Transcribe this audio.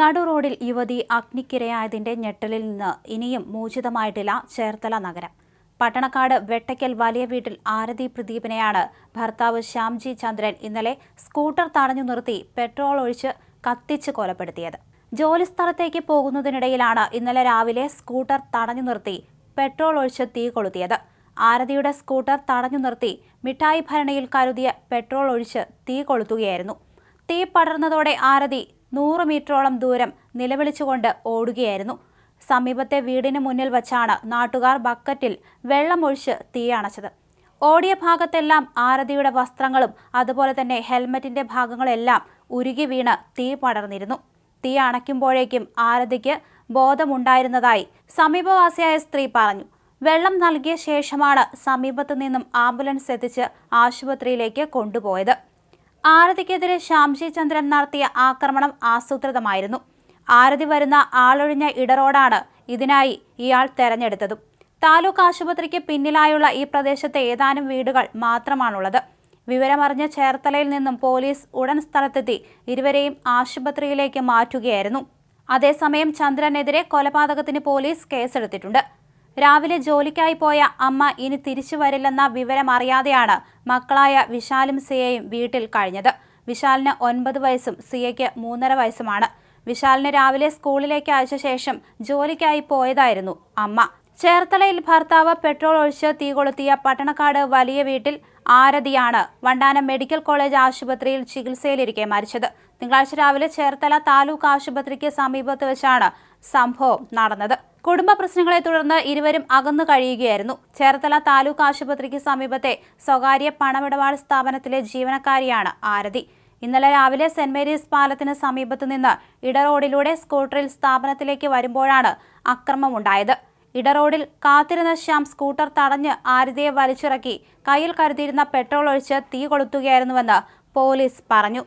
നടു റോഡിൽ യുവതി അഗ്നിക്കിരയായതിന്റെ ഞെട്ടലിൽ നിന്ന് ഇനിയും മോചിതമായിട്ടില്ല ചേർത്തല നഗരം. പട്ടണക്കാട് വെട്ടയ്ക്കൽ വലിയ വീട്ടിൽ ആരതി പ്രദീപിനെയാണ് ഭർത്താവ് ശ്യാംജി ചന്ദ്രൻ ഇന്നലെ സ്കൂട്ടർ തടഞ്ഞു നിർത്തി പെട്രോൾ ഒഴിച്ച് കത്തിച്ച് കൊലപ്പെടുത്തിയത്. ജോലിസ്ഥലത്തേക്ക് പോകുന്നതിനിടയിലാണ് ഇന്നലെ രാവിലെ സ്കൂട്ടർ തടഞ്ഞു നിർത്തി പെട്രോൾ ഒഴിച്ച് തീ കൊളുത്തിയത്. ആരതിയുടെ സ്കൂട്ടർ തടഞ്ഞു നിർത്തി മിഠായി ഭരണിയിൽ കരുതിയ പെട്രോൾ ഒഴിച്ച് തീ കൊളുത്തുകയായിരുന്നു. തീ പടർന്നതോടെ ആരതി നൂറ് മീറ്ററോളം ദൂരം നിലവിളിച്ചുകൊണ്ട് ഓടുകയായിരുന്നു. സമീപത്തെ വീടിന് മുന്നിൽ വച്ചാണ് നാട്ടുകാർ ബക്കറ്റിൽ വെള്ളമൊഴിച്ച് തീയണച്ചത് ഓടിയ ഭാഗത്തെല്ലാം ആരതിയുടെ വസ്ത്രങ്ങളും അതുപോലെ തന്നെ ഹെൽമറ്റിന്റെ ഭാഗങ്ങളെല്ലാം ഉരുകി വീണ് തീ പടർന്നിരുന്നു. തീ അണയ്ക്കുമ്പോഴേക്കും ആരതിക്ക് ബോധമുണ്ടായിരുന്നതായി സമീപവാസിയായ സ്ത്രീ പറഞ്ഞു. വെള്ളം നൽകിയ ശേഷമാണ് സമീപത്തു നിന്നും ആംബുലൻസ് എത്തിച്ച് ആശുപത്രിയിലേക്ക് കൊണ്ടുപോയത്. ആരതിക്കെതിരെ ശ്യാംജി ചന്ദ്രൻ നടത്തിയ ആക്രമണം ആസൂത്രിതമായിരുന്നു. ആരതി വരുന്ന ആളൊഴിഞ്ഞ ഇടറോഡാണ് ഇതിനായി ഇയാൾ തെരഞ്ഞെടുത്തതും. താലൂക്ക് ആശുപത്രിക്ക് പിന്നിലായുള്ള ഈ പ്രദേശത്തെ ഏതാനും വീടുകൾ മാത്രമാണുള്ളത്. വിവരമറിഞ്ഞ ചേർത്തലയിൽ നിന്നും പോലീസ് ഉടൻ സ്ഥലത്തെത്തി ഇരുവരെയും ആശുപത്രിയിലേക്ക് മാറ്റുകയായിരുന്നു. അതേസമയം ചന്ദ്രനെതിരെ കൊലപാതകത്തിന് പോലീസ് കേസെടുത്തിട്ടുണ്ട്. രാവിലെ ജോലിക്കായി പോയ അമ്മ ഇനി തിരിച്ചു വരില്ലെന്ന വിവരം അറിയാതെയാണ് മക്കളായ വിശാലും സിയയും വീട്ടിൽ കഴിഞ്ഞത്. വിശാലിന് ഒൻപത് വയസ്സും സിയയ്ക്ക് മൂന്നര വയസ്സുമാണ്. വിശാലിനെ രാവിലെ സ്കൂളിലേക്ക് അയച്ച ശേഷം ജോലിക്കായി പോയതായിരുന്നു അമ്മ. ചേർത്തലയിൽ ഭർത്താവ് പെട്രോൾ ഒഴിച്ച് തീ കൊളുത്തിയ പട്ടണക്കാട് വലിയ വീട്ടിൽ ആരതിയാണ് വണ്ടാനം മെഡിക്കൽ കോളേജ് ആശുപത്രിയിൽ ചികിത്സയിലിരിക്കെ മരിച്ചത്. തിങ്കളാഴ്ച രാവിലെ ചേർത്തല താലൂക്ക് ആശുപത്രിക്ക് സമീപത്ത് വെച്ചാണ് സംഭവം നടന്നത്. കുടുംബ പ്രശ്നങ്ങളെ തുടർന്ന് ഇരുവരും അകന്നു കഴിയുകയായിരുന്നു. ചേർത്തല താലൂക്ക് ആശുപത്രിക്ക് സമീപത്തെ സ്വകാര്യ പണമിടപാട് സ്ഥാപനത്തിലെ ജീവനക്കാരിയാണ് ആരതി. ഇന്നലെ രാവിലെ സെന്റ് മേരീസ് പാലത്തിന് സമീപത്തു നിന്ന് ഇടറോഡിലൂടെ സ്കൂട്ടറിൽ സ്ഥാപനത്തിലേക്ക് വരുമ്പോഴാണ് അക്രമമുണ്ടായത്. ഇടറോഡിൽ കാത്തിരുന്ന ശ്യാം സ്കൂട്ടർ തടഞ്ഞ് ആരതിയെ വലിച്ചിറക്കി കയ്യിൽ കരുതിയിരുന്ന പെട്രോൾ ഒഴിച്ച് തീ കൊളുത്തുകയായിരുന്നുവെന്ന് പോലീസ് പറഞ്ഞു.